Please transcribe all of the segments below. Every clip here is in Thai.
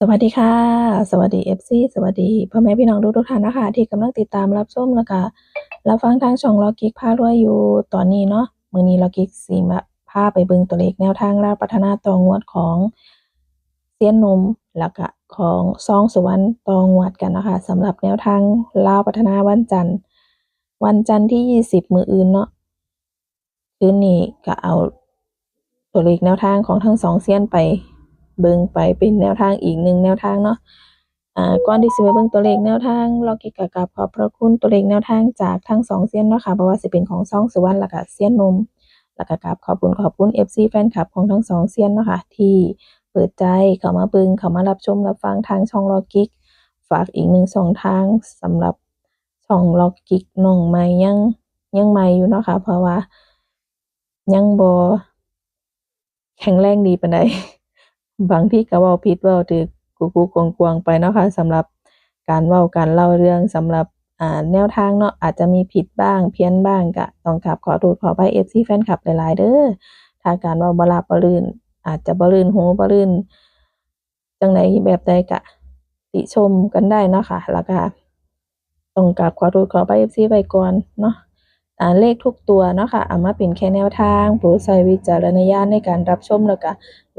สวัสดีค่ะ สวัสดี FC สวัสดีพ่อแม่พี่น้องทุกๆท่านนะคะที่กำลังติดตามรับชมแล้วก็รับฟังทางช่องล็อกกิ๊กพารวยอยู่ตอนนี้เนาะมือนี้ล็อกกิ๊กสิมาพาไปเบิ่งตัวเลขแนวทางลาพัฒนาตองวดของเซียนหนุ่มแล้วก็ของซองสุวรรณตองวดกันนะคะสำหรับแนวทางลาวพัฒนาวันจันทร์ วันจันทร์ที่20มืออื่นเนาะคืนนี้ก็เอาตัวเลขแนวทางของทั้งสองเซียนไป เบิ่งไปเป็นแนวทางอีกหนึ่งแนวทางเนาะอ่าก่อนที่สิไปเบิ่งตัวเลขแนวทางเรากิกะกับขอบพระคุณตัวเลขแนวทางจากทั้งสองเซียนเนาะค่ะบ่ว่าสิเป็นของซ่องสุวรรณแล้วก็เซียนนมแล้วก็กับขอบคุณขอบคุณ FC แฟนคลับของทั้งสองเซียนเนาะค่ะที่เปิดใจเข้ามาเบิ่งเข้ามารับชมรับฟังทางช่องล็อกกิกฝากอีกหนึ่งช่องทางสำหรับช่องล็อกกิกน้องใหม่ยังยังใหม่อยู่เนาะค่ะเพราะว่ายังบ่แข็งแรงดีปานใด บางที่ก็เว้าผิดเว้าถูกกุกๆกวงๆไปเนาะค่ะสำหรับการเว้าการเล่าเรื่องสำหรับอ่าแนวทางเนาะอาจจะมีผิดบ้าง เพี้ยนบ้างก็ต้องกราบขอโทษขออภัย FC แฟนคลับหลายๆเด้อถ้าการเว้าบ่ราบบ่รื่น อาจจะบ่รื่นหูบ่รื่นจังใดแบบใดก็ติชมกันได้เนาะค่ะแล้วก็ต้องกราบขอโทษขออภัย FC ไว้ก่อนเนาะ เลขทุกตัวเนาะค่ะเอามาเป็นแค่แนวทางโปรดใช้วิจารณญาณในการรับชมแล้วก็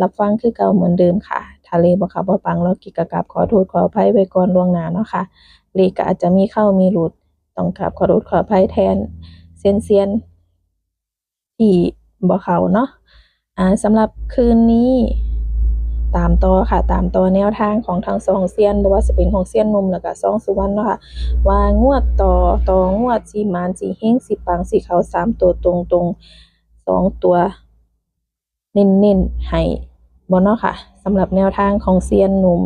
รับฟังคือเก่าเหมือนเดิมค่ะถ้าเลบ่เข้าบ่ปังเรากิกกราบขอโทษขออภัยไว้ก่อนล่วงหน้าเนาะค่ะเลขก็อาจจะมีเข้ามีหลุดต้องกราบขอโทษขออภัยแทนเซียนๆที่บ่เขาเนาะอ่าสำหรับคืนนี้ ตามต่อค่ะ ตามต่อแนวทางของทั้งสองเซียนบ่ว่าสเปนของเซียนหนุ่มแล้วก็ซองสุวรรณเนาะค่ะ ว่างวดต่อต่องวดสิหมานสิเฮงสิปังสิเขาสามตัวตรงๆสองตัว เน้นๆให้บ่เนาะค่ะสำหรับแนวทางของเซียนหนุ่ม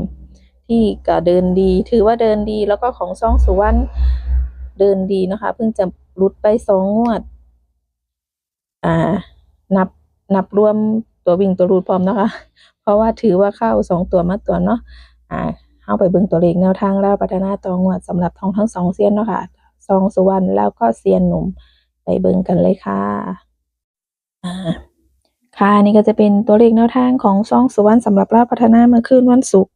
ที่ก็เดินดี ถือว่าเดินดี แล้วก็ของซองสุวรรณเดินดีนะคะ เพิ่งจะหลุดไปสองงวด อ่า นับนับรวม ตัววิ่งตัวรูดพร้อมนะคะ เพราะว่าถือว่าเข้าสองตัวมาตัวเนาะอ่าเข้าไปเบิ่งตัวเลขแนวทางลาวพัฒนาต่องวดสำหรับทองทั้งสองเซียนเนาะค่ะซองสุวรรณแล้วก็เซียนหนุ่มไปเบิ่งกันเลยค่ะอ่าค่ะนี่ก็จะเป็นตัวเลขแนวทางของซองสุวรรณสำหรับลาพัฒนาเมื่อคืนวันศุกร์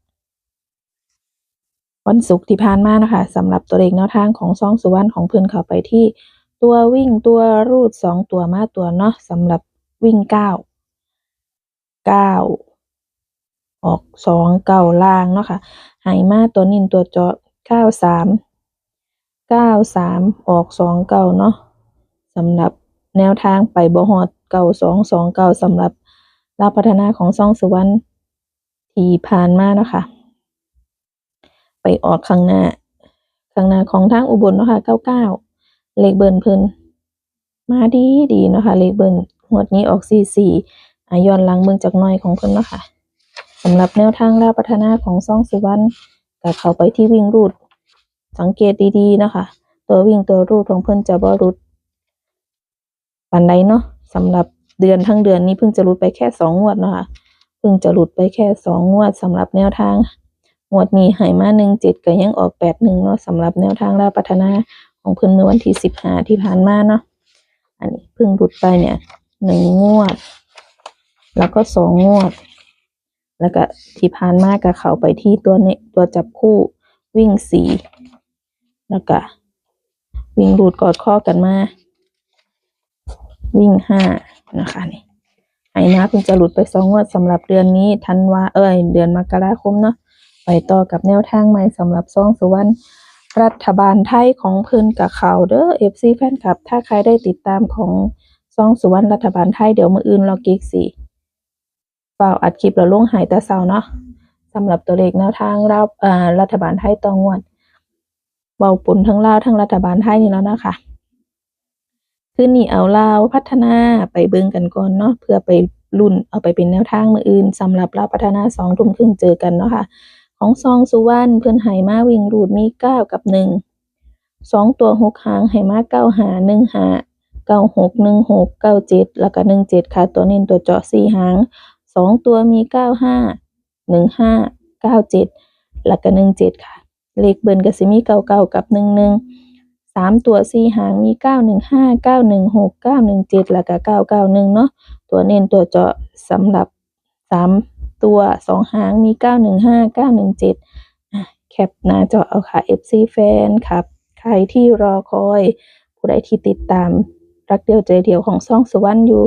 วันศุกร์ที่ผ่านมานะคะสำหรับตัวเลขแนวทางของซองสุวรรณของเพิ่นเข้าไปที่ตัววิ่งตัวรูดสองตัวมาตัวเนาะสำหรับวิ่งเก้า เก้าออกสองเก้าล่างเนาะค่ะไหมาตัวนินตัวเจาะเก้าสามเก้าสามออกสองเก้าเนาะสำหรับแนวทางไปบ่ฮอดเก้าสองสองเก้าสำหรับลาพัฒนาของซ่องสุวรรณที่ผ่านมาเนาะค่ะ ไปออกข้างหน้าข้างหน้าของทางอุบลเนาะค่ะเก้าเก้าเลขเบิร์นเพิ่นมาดีดีเนาะค่ะเลขเบิร์นงวดนี้ออกสี่สี่ ย้อนหลังเบิ่งจากน่อยของเพิ่นเนาะค่ะสำหรับแนวทางลาพัฒนาของซ่องสุวรรณก็เข้าไปที่วิ่งรูด สังเกตดีๆนะคะ ตัววิ่งตัวรูดของเพิ่นจะบ่รุดปานใดเนาะสำหรับเดือนทั้งเดือนนี้เพิ่งจะหลุดไปแค่สองงวดเนาะค่ะเพิ่งจะหลุดไปแค่สองงวดสำหรับแนวทางงวดนี้ให้มาหนึ่งเจ็ดก็ยังออกแปดหนึ่งเนาะสำหรับแนวทางลาพัฒนาของเพิ่นเมื่อวันที่สิบห้าที่ผ่านมาเนาะอันนี้เพิ่งหลุดไปเนี่ยหนึ่งงวด แล้วก็สองงวด แล้วก็ที่ผ่านมาก็เข้าไปที่ตัวเนตัวจับคู่วิ่งสี่แล้วก็วิ่งรูดกอดข้อกันมา วิ่งห้านะคะนี่ไอ้มาเพิ่งจะหลุดไปสองงวดสำหรับเดือนนี้ธันวาเอ้ยเดือนมกราคมเนาะไปต่อกับแนวทางใหม่สำหรับซ่องสุวรรณรัฐบาลไทยของเพิ่นกับเขาเด้อ FC แฟนคลับ ถ้าใครได้ติดตามของซ่องสุวรรณรัฐบาลไทยเดี๋ยวมืออื่นเรากิกสิ เฝ้าอัดคลิปแล้วลงหายแต่เช้าเนาะสำหรับตัวเลขแนวทางเราอ่ารัฐบาลไทยตองวดเว้าปุ่นทั้งลาวทั้งรัฐบาลไทยนี่แล้วนะคะคืนนี้เอาลาวพัฒนาไปเบิ่งกันก่อนเนาะเพื่อไปรุ่นเอาไปเป็นแนวทางมืออื่นสำหรับลาวพัฒนาสองทุ่มครึ่งเจอกันเนาะค่ะ ของซองสุวรรณเพิ่อนให้มาวิ่งรูดมีเก้ากับหนึ่งสองตัวหกหางให้มาเก้าหาหนึ่งหาเก้าหกหนึ่งหกเก้าเจ็ดแล้วก็หนึ่งเจ็ดค่ะ ตัวเน้นตัวเจาะสี่หาง สองตัวมีเก้าห้าหนึ่งห้าเก้าเจ็ดแล้วก็หนึ่งเจ็ดค่ะ เลขเบิ้ลก็สิมีเก้าเก้ากับหนึ่งหนึ่งสามตัวสี่หางมีเก้าหนึ่งห้าเก้าหนึ่งหกเก้าหนึ่งเจ็ดแล้วก็เก้าเก้าหนึ่งเนาะตัวเน้นตัวเจาะสำหรับสามตัวสองหางมีเก้าหนึ่งห้าเก้าหนึ่งเจ็ดแคปหน้าจอเอาค่ะ FC แฟนครับใครที่รอคอยผู้ใดที่ติดตามรักเดียวใจเดียวของซ่องสวรรณอยู่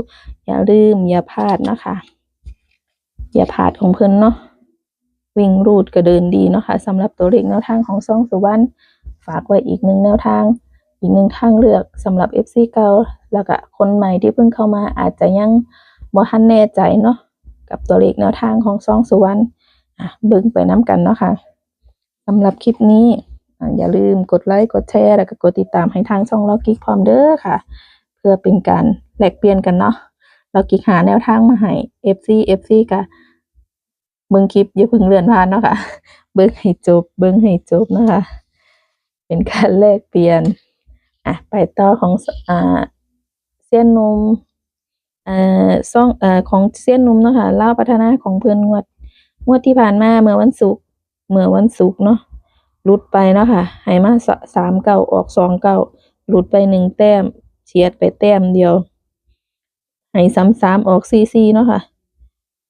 อย่าลืมอย่าพลาดนะคะ อย่าพลาดของเพิ่นเนาะวิ่งรูดก็เดินดีเนาะค่ะสำหรับตัวเลขแนวทางของซ่องสุวรรณฝากไว้อีกหนึ่งแนวทาง อีกหนึ่งทางเลือกสำหรับ FC เก่าแล้วก็คนใหม่ที่เพิ่งเข้ามาอาจจะยังบ่ทันแน่ใจเนาะกับตัวเลขแนวทางของซ่องสุวรรณอะเบิ่งไปน้ำกันเนาะค่ะสำหรับคลิปนี้อย่าลืมกดไลค์กดแชร์แล้วก็กดติดตามให้ทางช่องล็อกกิ๊กพร้อมเด้อค่ะ เพื่อเป็นการแลกเปลี่ยนกันเนาะล็อกกิ๊กหาแนวทางมาให้ FC FC ก็ เบิ่งคลิปอย่าเพิ่งเลื่อนผ่านเนาะค่ะ เบิ่งให้จบ เบิ่งให้จบนะคะ เป็นการแลกเปลี่ยน อะ ไปต่อของอ่าเซียนนมเอ่อซ่องเอ่อของเซียนนมเนาะค่ะเล่าพัฒนาของเพื่อนงวด งวดที่ผ่านมาเมื่อวันศุกร์เมื่อวันศุกร์เนาะหลุดไปเนาะค่ะให้มาสสามเก้าออกสองเก้าหลุดไปหนึ่งแต้มเฉียดไปแต้มเดียวให้ซ้ำสามออกซีซีเนาะค่ะ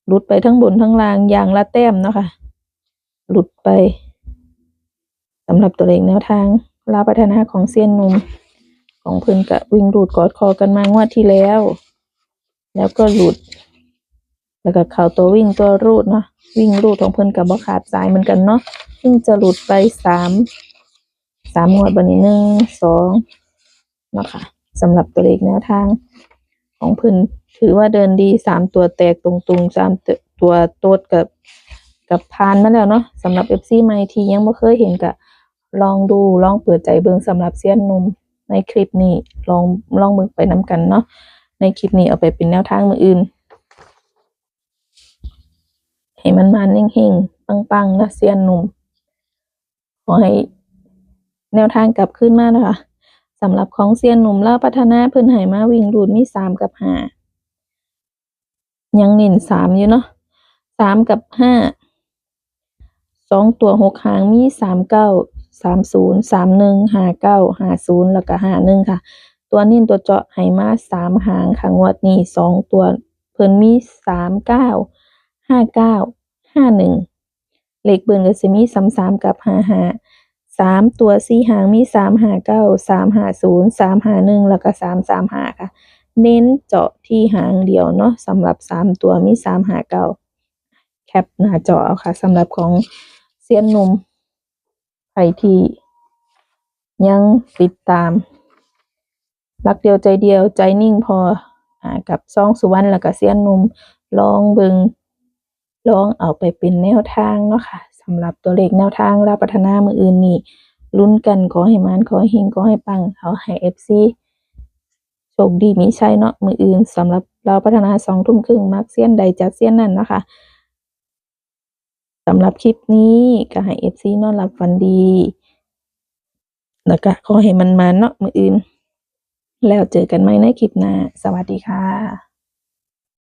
หลุดไปทั้งบนทั้งล่างอย่างละแต้มเนาะค่ะ หลุดไปสำหรับตัวเลขแนวทางลาพัฒนาของเซียนนุ่มของเพิ่อนกะวิ่งรูดกอดคอกันมางวดที่แล้ว แล้วก็หลุด แล้วก็เข่าตัววิ่งตัวรูดเนาะวิ่งรูดของเพิ่อนกับบ่ขาดสายเหมือนกันเนาะเพิ่งจะหลุดไปสามสามงวดบันนี้หนึ่งสองเนาะค่ะสำหรับตัวเลขแนวทางของเพิ่อน ถือว่าเดินดีสามตัวแตกตรงๆสามตัวตัวโตดกับกับพานมาแล้วเนาะสำหรับ FC ใหม่ที่ยังบ่เคยเห็นก็ลองดูลองเปิดใจเบิงสำหรับเซียนหนุ่มในคลิปนี้ลองลองมึกไปน้ำกันเนาะในคลิปนี้เอาไปเป็นแนวทางมืออื่นให้มันมาเฮงๆปังๆนะเซียนหนุ่มขอให้แนวทางกลับขึ้นมานะคะสำหรับของเซียนหนุ่มเล่าพัฒนาเพิ่นให้มาวิ่งรูดมีสามกับห้า ยังเน้นสามอยู่เนาะสามกับห้าสองตัวหกหางมีสามเก้าสามศูนย์สามหนึ่งห้าเก้าห้าศูนย์แล้วก็ห้าหนึ่งค่ะ ตัวนิ่นตัวเจาะไหมาสามหางค่ะงวดนี้สองตัวเพิ่นมีสามเก้าห้าเก้าห้าหนึ่งเลขเบิ่นก็สิมีสามสามกับห้าห้าสามตัวสี่หางมีสามห้าเก้าสามห้าศูนย์สามห้าหนึ่งแล้วก็สามสามห้าค่ะ เน้นเจาะที่หางเดียวเนาะสำหรับสามตัวมีสามห้าเก้าแคปหน้าจอเอาค่ะสำหรับของเซียนหนุ่มใครที่ยังติดตาม รักเดียวใจเดียวใจนิ่งพออกับซองสุวรรณแล้วก็เซียนหนุ่มลองเบิงลองเอาไปเป็นแนวทางเนาะค่ะสำหรับตัวเลขแนวทางลาพัฒนามืออื่นนี่ลุ้นกันขอให้มันขอให้เฮงขอให้ปังเขาให้เอฟซี โชคดีมีชัยเนาะมืออื่นสำหรับเราพัฒนาสองทุ่มครึ่งมักเซียนใดจัดเซียนนั่นนะคะสำหรับคลิปนี้ก็ให้เอฟซีนอนหลับฝันดี แล้วก็ขอให้มันมาเนาะมืออื่น แล้วเจอกันใหม่ในคลิปหน้า สวัสดีค่ะ